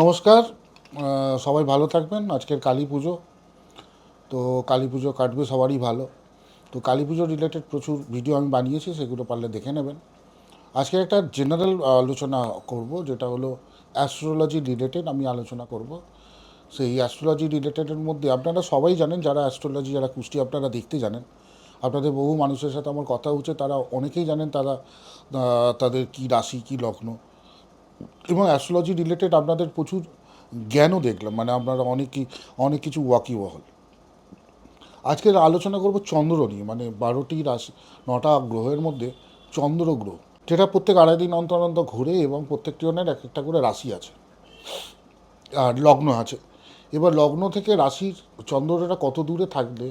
নমস্কার সবাই ভালো থাকবেন। আজকের কালী পুজো। তো কালী পুজো কাটবে সবারই ভালো। তো কালী পুজো রিলেটেড প্রচুর ভিডিও আমি বানিয়েছি, সেগুলো পারলে দেখে নেবেন। আজকে একটা জেনারেল আলোচনা করব, যেটা হলো অ্যাস্ট্রোলজি রিলেটেড আমি আলোচনা করব। সেই অ্যাস্ট্রোলজি রিলেটেডের মধ্যে আপনারা সবাই জানেন, যারা অ্যাস্ট্রোলজি যারা কুষ্টি, আপনারা দেখতে জানেন। আপনাদের বহু মানুষের সাথে আমার কথা হচ্ছে, তারা অনেকেই জানেন তারা তাদের কী রাশি, কী লগ্ন। এবং অ্যাস্ট্রোলজি রিলেটেড আপনাদের প্রচুর জ্ঞানও দেখলাম মানে আপনারা অনেক অনেক কিছু ওয়াকিবহল। আজকের আলোচনা করব চন্দ্র নিয়ে মানে বারোটি রাশি, নটা গ্রহের মধ্যে চন্দ্র গ্রহ, যেটা প্রত্যেক আড়াই দিন অন্তর অন্তর ঘুরে এবং প্রত্যেকটি জনের এক একটা করে রাশি আছে, আর লগ্ন আছে। এবার লগ্ন থেকে রাশির চন্দ্রটা কত দূরে থাকলে,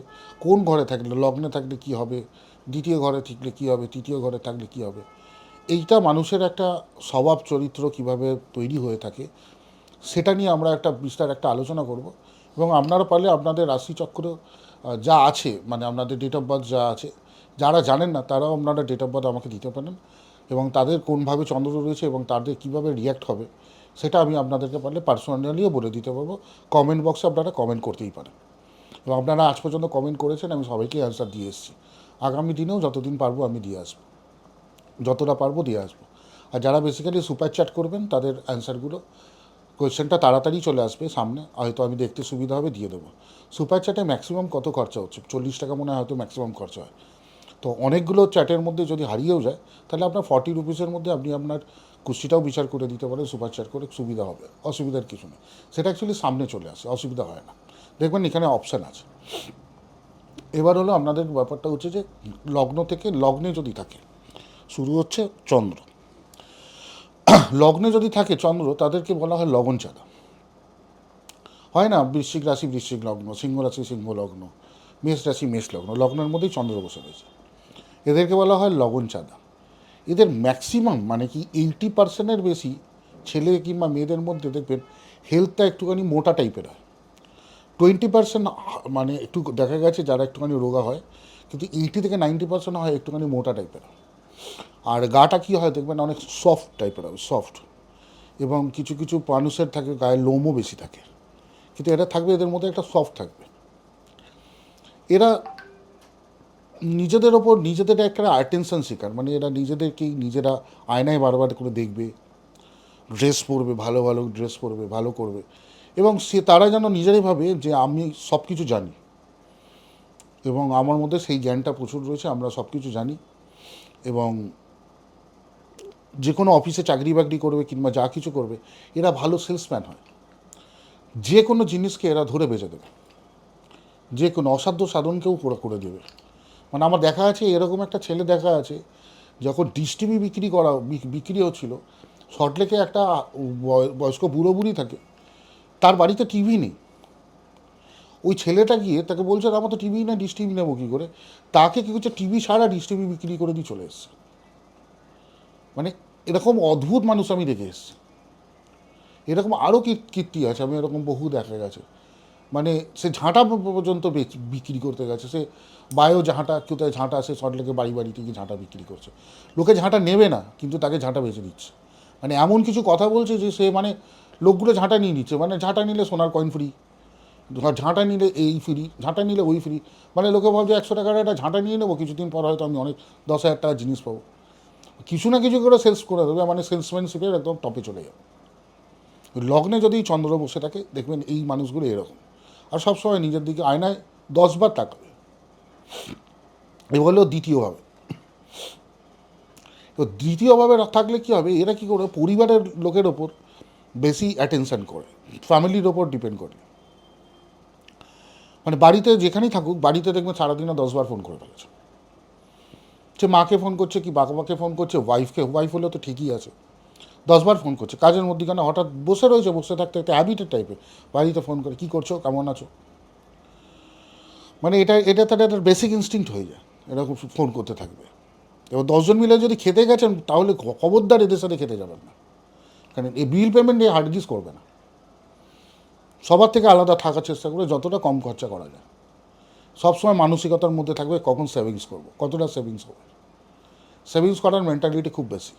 কোন ঘরে থাকলে, লগ্নে থাকলে কি হবে, দ্বিতীয় ঘরে থাকলে কি হবে, তৃতীয় ঘরে থাকলে কি হবে এইটা মানুষের একটা স্বভাব চরিত্র কীভাবে তৈরি হয়ে থাকে, সেটা নিয়ে আমরা একটা বিস্তার একটা আলোচনা করব। এবং আপনারা পারলে আপনাদের রাশিচক্র যা আছে মানে আপনাদের ডেট অফ বার্থ যা আছে, যারা জানেন না, তারাও আপনারা ডেট অফ বার্থ আমাকে দিতে পারেন। এবং তাদের কোনভাবে চন্দ্র রয়েছে এবং তাদের কীভাবে রিয়্যাক্ট হবে, সেটা আমি আপনাদেরকে পারলে পার্সোনালিও বলে দিতে পারব। কমেন্ট বক্সে আপনারা কমেন্ট করতেই পারেন। এবং আপনারা আজ পর্যন্ত কমেন্ট করেছেন, আমি সবাইকে অ্যান্সার দিয়ে এসেছি। আগামী দিনেও যতদিন পারব আমি দিয়ে আসব। যতটা পারব দিয়ে আসব। আর যারা বেসিক্যালি সুপার চ্যাট করবেন, তাদের অ্যান্সারগুলো কোয়েশ্চেনটা তাড়াতাড়ি চলে আসবে সামনে, হয়তো আমি দেখতে সুবিধা হবে, দিয়ে দেবো। সুপার চ্যাটে ম্যাক্সিমাম কত খরচা হচ্ছে? চল্লিশ টাকা মনে হয় হয়তো ম্যাক্সিমাম খরচা হয়। তো অনেকগুলো চ্যাটের মধ্যে যদি হারিয়েও যায়, তাহলে আপনার ফর্টি রুপিসের মধ্যে আপনি আপনার কুস্তিটাও বিচার করে দিতে পারেন সুপার চ্যাট করে সুবিধা হবে। অসুবিধার কিছু নেই। সেটা অ্যাকচুয়ালি সামনে চলে আসে, অসুবিধা হয় না। দেখবেন এখানে অপশান আছে। এবার হলো আপনাদের ব্যাপারটা হচ্ছে যে, লগ্ন থেকে লগ্নে যদি থাকে শুরু হচ্ছে চন্দ্র। লগ্নে যদি থাকে চন্দ্র, তাদেরকে বলা হয় লগন চাঁদা। হয় না? বৃশ্চিক রাশি বৃশ্চিক লগ্ন, সিংহ রাশি সিংহ লগ্ন, মেষ রাশি মেষ লগ্ন, লগ্নের মধ্যেই চন্দ্র বসে রয়েছে। এদেরকে বলা হয় লগন চাঁদা। এদের ম্যাক্সিমাম মানে কি এইটি পার্সেন্টের বেশি ছেলে কিংবা মেয়েদের মধ্যে দেখবেন হেলথটা একটুখানি মোটা টাইপের হয়। টোয়েন্টি পার্সেন্ট মানে একটু দেখা গেছে যারা একটুখানি রোগা হয়, কিন্তু এইটি থেকে নাইনটি পার্সেন্ট হয় একটুখানি মোটা টাইপের হয় আর গাটা কী হয় দেখবেন, অনেক সফট টাইপের হবে সফট এবং কিছু কিছু মানুষের থাকে গায়ে লোমও বেশি থাকে। কিন্তু এটা থাকবে, এদের মধ্যে একটা সফট থাকবে। এরা নিজেদের ওপর নিজেদের একটা অ্যাটেনশন শিকার। মানে এরা নিজেদেরকেই নিজেরা আয়নায় বারবার করে দেখবে ড্রেস পরবে, ভালো ভালো ড্রেস পরবে, ভালো করবে। এবং সে, তারা যেন নিজেরাই ভাবে যে, আমি সব কিছু জানি। এবং আমার মধ্যে সেই জ্ঞানটা প্রচুর রয়েছে, আমরা সব কিছু জানি। এবং যে কোনো অফিসে চাকরি বাকরি করবে কিংবা যা কিছু করবে, এরা ভালো সেলসম্যান হয়। যে কোনো জিনিসকে এরা ধরে বেঁচে দেবে। যে কোনো অসাধ্য সাধনকেও পুরো করে দেবে। মানে আমার দেখা আছে, এরকম একটা ছেলে দেখা আছে, যখন ডিশ টিভি বিক্রি করা বিক্রি হচ্ছিল সল্টলেকে একটা বয়স্ক বুড়ো বুড়ি থাকে, তার বাড়িতে টিভি নেই। ওই ছেলেটা গিয়ে তাকে বলছে আমার তো টিভি না, ডিশ টিভি নেব কী করে? তাকে কী করছে টিভি ছাড়া ডিশ টিভি বিক্রি করে দিয়ে চলে এসছে। মানে এরকম অদ্ভুত মানুষ আমি দেখে এসছি। এরকম আরও কীর্তি আছে, আমি এরকম বহু দেখা গেছে। মানে সে ঝাঁটা পর্যন্ত বিক্রি করতে গেছে। সে বায়ো ঝাঁটা, কোথায় ঝাঁটা সে সল্টলেকে বাড়ি বাড়ি থেকে ঝাঁটা বিক্রি করছে। লোকে ঝাঁটা নেবে না, কিন্তু তাকে ঝাঁটা বেচে দিচ্ছে। মানে এমন কিছু কথা বলছে যে সে মানে লোকগুলো ঝাঁটা নিয়ে নিচ্ছে। মানে ঝাঁটা নিলে সোনার কয়েন ফ্রি ঝাঁটা নিলে এই ফ্রি ঝাঁটা নিলে ওই ফ্রি মানে লোকে ভাবছে একশো টাকার একটা ঝাঁটা নিয়ে নেব, কিছুদিন পর হয়তো আমি অনেক দশ হাজার টাকার জিনিস পাবো। কিছু না কিছু করে সেলস করে দেবে মানে সেলসম্যানশিপের একদম টপে চলে যাবে। লগ্নে যদি চন্দ্র বসে থাকে, দেখবেন এই মানুষগুলো এরকম। আর সবসময় নিজের দিকে আয়নায় দশবার তাকাবে। এ হলো দ্বিতীয়ভাবে তো দ্বিতীয়ভাবে থাকলে কী হবে? এরা কী করে? পরিবারের লোকের ওপর বেশি অ্যাটেনশান করে। ফ্যামিলির ওপর ডিপেন্ড করে। মানে বাড়িতে যেখানেই থাকুক, বাড়িতে দেখবেন সারাদিনে দশবার ফোন করে ফেলেছে। সে মাকে ফোন করছে কি বাবাকে ফোন করছে ওয়াইফকে ওয়াইফ হলে তো ঠিকই আছে। দশবার ফোন করছে। কাজের মধ্যেখানে হঠাৎ বসে রয়েছে, বসে থাকতে একটা হ্যাবিটেড টাইপের বাড়িতে ফোন করে, কী করছ? কেমন আছো? মানে এটা এটা তার একটা বেসিক ইনস্টিংক্ট হয়ে যায়। এরকম ফোন করতে থাকবে। এবার দশজন মিলে যদি খেতে গেছেন, তাহলে খবরদার এদের সাথে খেতে যাবেন না। কারণ এই বিল পেমেন্ট নিয়ে হার্ডগিস করবে না। সবার থেকে আলাদা থাকার চেষ্টা করে যতটা কম খরচা করা যায়। সবসময় মানসিকতার মধ্যে থাকবে কখন সেভিংস করব, কতটা সেভিংস হবে। সেভিংস করার মেন্টালিটি খুব বেশি।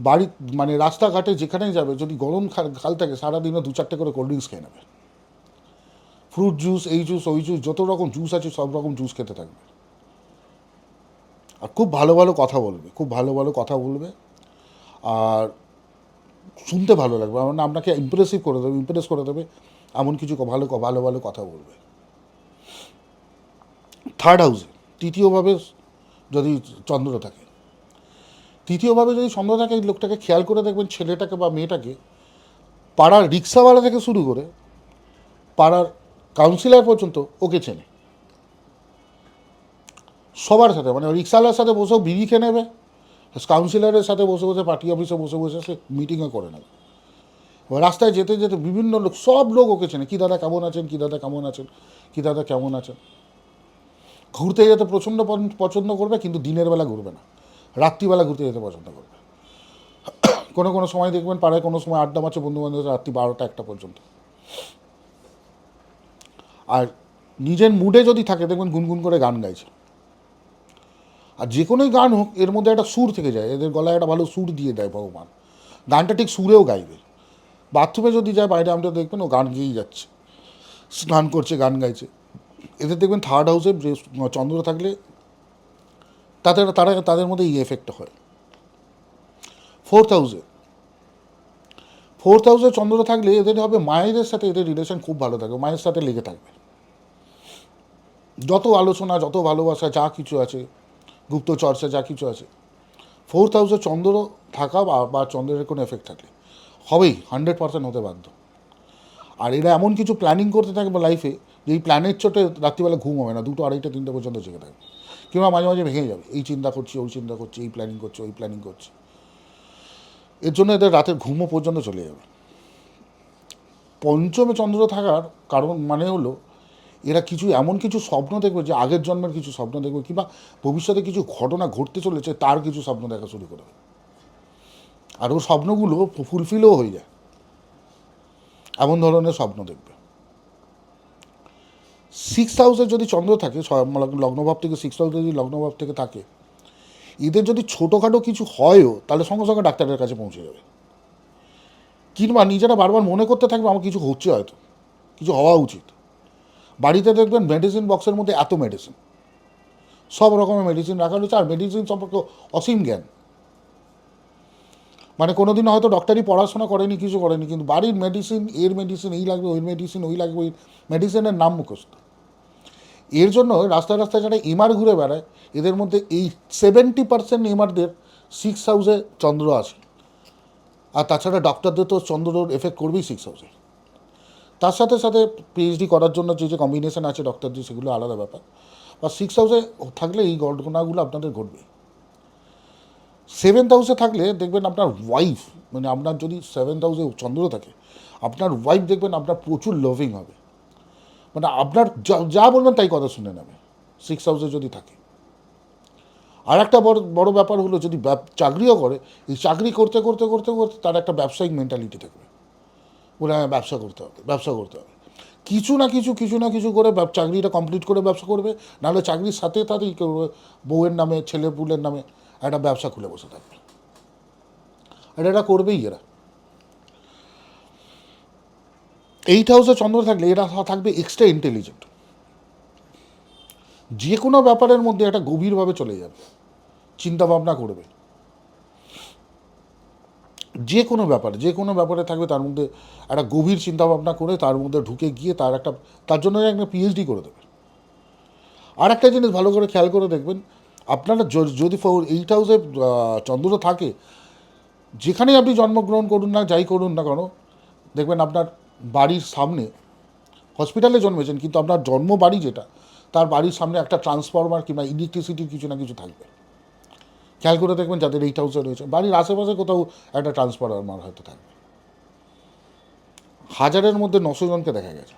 বাড়ি মানে রাস্তাঘাটে যেখানেই যাবে, যদি গরম খাল থাকে সারাদিনও দু চারটে করে কোল্ড ড্রিঙ্কস খেয়ে নেবে। ফ্রুট জুস এই জুস ওই জুস যত রকম জুস আছে, সব রকম জুস খেতে থাকবে। আর খুব ভালো ভালো কথা বলবে, খুব ভালো ভালো কথা বলবে। আর শুনতে ভালো লাগবে। মানে আপনাকে ইমপ্রেসিভ করে দেবে ইমপ্রেস করে দেবে, এমন কিছু ভালো ভালো ভালো কথা বলবে। থার্ড হাউসে তৃতীয়ভাবে যদি চন্দ্র থাকে তৃতীয়ভাবে যদি চন্দ্র থাকে, লোকটাকে খেয়াল করে দেখবেন ছেলেটাকে বা মেয়েটাকে পাড়ার রিক্সাওয়ালা থেকে শুরু করে পাড়ার কাউন্সিলর পর্যন্ত ওকে চেনে। সবার সাথে মানে রিক্সাওয়ালার সাথে বসেও বিড়ি খেয়ে নেবে কাউন্সিলরের সাথে বসে বসে পার্টি অফিসে বসে বসে সে মিটিংও করে নেবে রাস্তায় যেতে যেতে বিভিন্ন লোক, সব লোক ওকে চেনে, কী দাদা কেমন আছেন? কী দাদা কেমন আছেন? কী দাদা কেমন আছেন? ঘুরতে যেতে প্রচণ্ড পছন্দ করবে, কিন্তু দিনের বেলা ঘুরবে না। রাত্রিবেলা ঘুরতে যেতে পছন্দ করবে। কোনো কোনো সময় দেখবেন পাড়ায় কোনো সময় আড্ডা মারছে বন্ধু বান্ধব রাত্রি বারোটা একটা পর্যন্ত। আর নিজের মুডে যদি থাকে, দেখবেন গুনগুন করে গান গাইছে। আর যে কোনোই গান হোক, এর মধ্যে একটা সুর থেকে যায়। এদের গলায় একটা ভালো সুর দিয়ে দেয় ভগবান। গানটা ঠিক সুরেও গাইবে। বাথরুমে যদি যায়, বাইরে আমরা দেখবেন ও গান গেয়েই যাচ্ছে। স্নান করছে, গান গাইছে। এদের দেখবেন থার্ড হাউসে চন্দ্র থাকলে, তাতে তারা, তাদের মধ্যে এই এফেক্ট হয়। ফোর্থ হাউসে ফোর্থ হাউসে চন্দ্র থাকলে এদের হবে, মায়েদের সাথে এদের রিলেশন খুব ভালো থাকবে। মায়ের সাথে লেগে থাকবে। যত আলোচনা, যত ভালোবাসা, যা কিছু আছে গুপ্ত চর্চা, যা কিছু আছে। ফোর্থ হাউসে চন্দ্র থাকা বা বা চন্দ্রের কোনো এফেক্ট থাকলে। হবেই হান্ড্রেড পার্সেন্ট হতে বাধ্য। আর এরা এমন কিছু প্ল্যানিং করতে থাকবে লাইফে যে এই প্ল্যানের চোটে রাত্রিবেলা ঘুম হবে না, দুটো আড়াইটা, তিনটে পর্যন্ত জেগে থাকবে কিংবা মাঝে মাঝে ভেঙে যাবে, এই চিন্তা করছি, ওই চিন্তা করছি, এই প্ল্যানিং করছি, ওই প্ল্যানিং করছি। এর জন্য এদের রাতের ঘুমও পর্যন্ত চলে যাবে। পঞ্চমে চন্দ্র থাকার কারণ মানে হলো এরা কিছু এমন কিছু স্বপ্ন দেখবে যে আগের জন্মের কিছু স্বপ্ন দেখবে কিংবা ভবিষ্যতে কিছু ঘটনা ঘটতে চলেছে, তার কিছু স্বপ্ন দেখা শুরু করবে আর ও স্বপ্নগুলো ফুলফিলও হয়ে যায়। এমন ধরনের স্বপ্ন দেখবে। সিক্স হাউসে যদি চন্দ্র থাকে মানে লগ্নভাব থেকে সিক্স হাউসে যদি লগ্নভাব থেকে থাকে, এদের যদি ছোটোখাটো কিছু হয়ও, তাহলে সঙ্গে সঙ্গে ডাক্তারের কাছে পৌঁছে যাবে। কিংবা নিজেরা বারবার মনে করতে থাকবে, আমার কিছু হচ্ছে হয়তো, কিছু হওয়া উচিত। বাড়িতে দেখবেন মেডিসিন বক্সের মধ্যে এত মেডিসিন সব রকমের মেডিসিন রাখা রয়েছে, আর মেডিসিন সম্পর্কে অসীম জ্ঞান। মানে কোনোদিন হয়তো ডক্টরই পড়াশোনা করেনি, কিছু করেনি, কিন্তু বাড়ির মেডিসিন এর মেডিসিন এই লাগবে, ওই মেডিসিন ওই লাগবে, ওই মেডিসিনের নাম মুখস্থ। এর জন্য রাস্তায় রাস্তায় যারা এমআর ঘুরে বেড়ায়, এদের মধ্যে এই সেভেন্টি পার্সেন্ট এমআরদের সিক্স হাউসে চন্দ্র আছে। আর তাছাড়া ডক্টরদের তো চন্দ্রর এফেক্ট করবেই সিক্স হাউসে তার সাথে সাথে পিএইচডি করার জন্য যে যে কম্বিনেশন আছে ডক্টরদের সেগুলো আলাদা ব্যাপার। বা সিক্স হাউসে থাকলে এই ঘটনাগুলো আপনাদের ঘটবে। সেভেন্থ হাউসে থাকলে দেখবেন আপনার ওয়াইফ মানে আপনার যদি সেভেন্থ হাউসে চন্দ্র থাকে, আপনার ওয়াইফ দেখবেন আপনার প্রচুর লভিং হবে। মানে আপনার যা- বলবেন তাই কথা শুনে নেবে সিক্স হাউসে যদি থাকে। আর একটা বড় বড় ব্যাপার হলো যদি চাকরিও করে, এই চাকরি করতে করতে করতে করতে তার একটা ব্যবসায়িক মেন্টালিটি থাকবে। হ্যাঁ ব্যবসা করতে হবে, ব্যবসা করতে হবে। কিছু না কিছু কিছু না কিছু করে চাকরিটা কমপ্লিট করে ব্যবসা করবে, নাহলে চাকরির সাথে সাথেই করবে বউয়ের নামে ছেলে পুলের নামে একটা ব্যবসা খুলে বসে থাকবে। আর এটা করবেই এরা। এইট হাউসে চন্দ্র থাকলে এরা থাকবে এক্সট্রা ইন্টেলিজেন্ট যে কোনো ব্যাপারের মধ্যে একটা গভীরভাবে চলে যাবে। চিন্তা ভাবনা করবে। যে কোনো ব্যাপারে, যে কোনো ব্যাপারে থাকবে তার মধ্যে একটা গভীর চিন্তাভাবনা করে তার মধ্যে ঢুকে গিয়ে তার একটা, তার জন্য একটা পিএইচডি করে দেবে। আর একটা জিনিস ভালো করে খেয়াল করে দেখবেন, আপনারা যদি এইট হাউসে চন্দ্র থাকে, যেখানেই আপনি জন্মগ্রহণ করুন না, যাই করুন না কেন, দেখবেন আপনার বাড়ির সামনে হসপিটালে জন্মেছেন, কিন্তু আপনার জন্ম বাড়ি যেটা, তার বাড়ির সামনে একটা ট্রান্সফরমার কিংবা ইলেকট্রিসিটির কিছু না কিছু থাকবে। খেয়াল করে দেখবেন যাদের এইট হাউসে রয়েছে। বাড়ির আশেপাশে কোথাও একটা ট্রান্সফরমার হয়তো থাকবে। হাজারের মধ্যে নশো জনকে দেখা গেছে।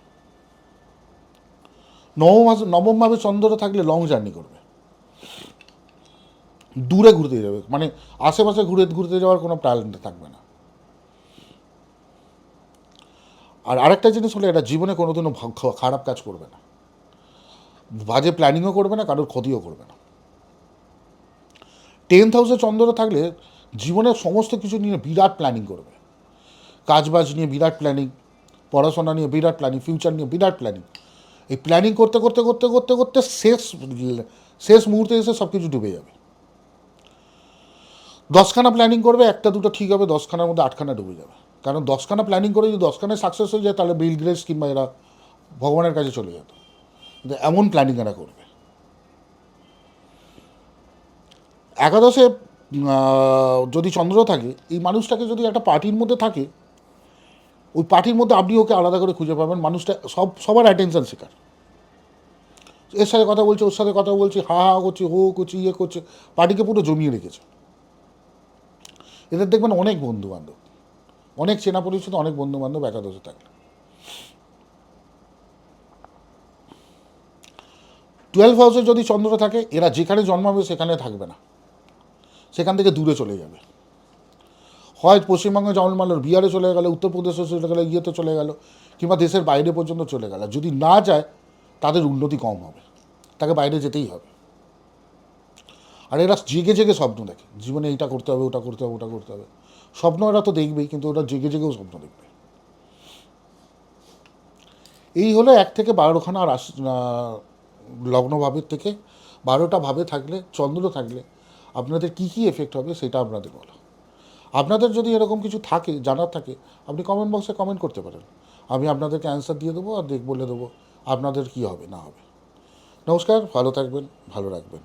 নবম মাসে- নবম ভাবে চন্দ্র থাকলে লং জার্নি করবে। দূরে ঘুরতে যাবে। মানে আশেপাশে ঘুরে, ঘুরতে যাওয়ার কোনো প্ল্যান থাকবে না। আর আরেকটা জিনিস হলো, এটা জীবনে কোনোদিনও খারাপ কাজ করবে না। বাজে প্ল্যানিংও করবে না, কারোর ক্ষতিও করবে না। টেন্থ হাউসে চন্দ্র থাকলে জীবনের সমস্ত কিছু নিয়ে বিরাট প্ল্যানিং করবে। কাজবাজ নিয়ে বিরাট প্ল্যানিং, পড়াশোনা নিয়ে বিরাট প্ল্যানিং ফিউচার নিয়ে বিরাট প্ল্যানিং। এই প্ল্যানিং করতে করতে করতে করতে করতে শেষ শেষ মুহূর্তে এসে সব কিছু ডুবে যাবে। দশখানা প্ল্যানিং করবে, একটা, দুটো ঠিক হবে, দশখানার মধ্যে আটখানা ডুবে যাবে। কারণ দশখানা প্ল্যানিং করে যদি দশখানায় সাকসেস হয়ে যায়, তাহলে বিল গ্রেস কিংবা এরা ভগবানের কাছে চলে যেত। এমন প্ল্যানিং এরা করবে। একাদশে যদি চন্দ্র থাকে, এই মানুষটাকে যদি একটা পার্টির মধ্যে থাকে, ওই পার্টির মধ্যে আপনি ওকে আলাদা করে খুঁজে পাবেন। মানুষটা সব, সবার অ্যাটেনশন শেখার এর সাথে কথা বলছে, ওর সাথে কথা বলছে, হা হা করছে, হো, করছে ইয়ে করছে, পার্টিকে পুরো জমিয়ে রেখেছে। এদের দেখবেন অনেক বন্ধু বান্ধব অনেক চেনা পরিচিত, অনেক বন্ধু বান্ধব একাদশে থাকলে টুয়েলভ হাউসে যদি চন্দ্র থাকে, এরা যেখানে জন্মাবে, সেখানে থাকবে না। সেখান থেকে দূরে চলে যাবে। হয় পশ্চিমবঙ্গে জন্মালো বিহারে চলে গেলো উত্তরপ্রদেশে চলে গেল ইয়েতে চলে গেল কিংবা দেশের বাইরে পর্যন্ত চলে গেল। যদি না যায় তাদের উন্নতি কম হবে। তাকে বাইরে যেতেই হবে। আর এরা জেগে জেগে স্বপ্ন দেখে। জীবনে এইটা করতে হবে ওটা করতে হবে ওটা করতে হবে। স্বপ্ন এরা তো দেখবেই কিন্তু ওরা জেগে জেগেও স্বপ্ন দেখবে। এই হলো এক থেকে বারোখানা রাশি আহ, লগ্ন থেকে বারোটা ভাবে থাকলে চন্দ্র থাকলে আপনাদের কি কি এফেক্ট হবে সেটা আপনাদের বলা। আপনাদের যদি এরকম কিছু থাকে, জানার থাকে, আপনি কমেন্ট বক্সে কমেন্ট করতে পারেন। আমি আপনাদেরকে অ্যান্সার দিয়ে দেবো আর দেখ, বলে দেবো আপনাদের কি হবে, না হবে। নমস্কার, ভালো থাকবেন, ভালো রাখবেন।